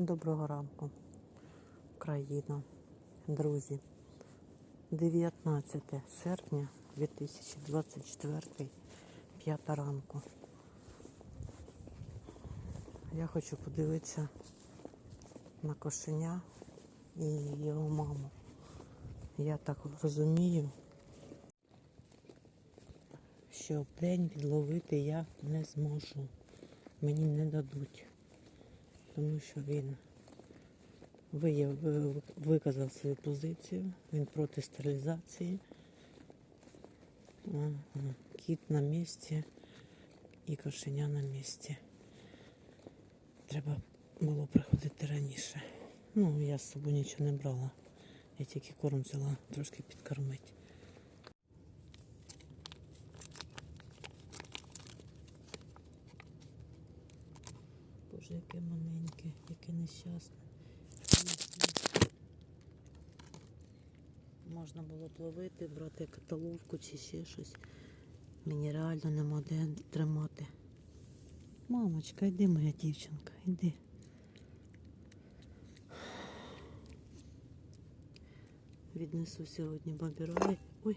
Доброго ранку, країна, друзі. 19 серпня 2024, 5 ранку. Я хочу подивитися на кошеня і його маму. Я так розумію, що в день відловити я не зможу. Мені не дадуть тому що він вияв, виказав свою позицію, він проти стерилізації. Кіт на місці і кошеня на місці. Треба було приходити раніше. Ну, я з собою нічого не брала. Я тільки корм взяла трошки підкормити. Боже, яке маленьке, яке нещасне. Можна було б ловити, брати каталовку чи ще щось. Мені реально нема де тримати. Мамочка, йди, моя дівчинка, йди. Віднесу сьогодні бабі Ой,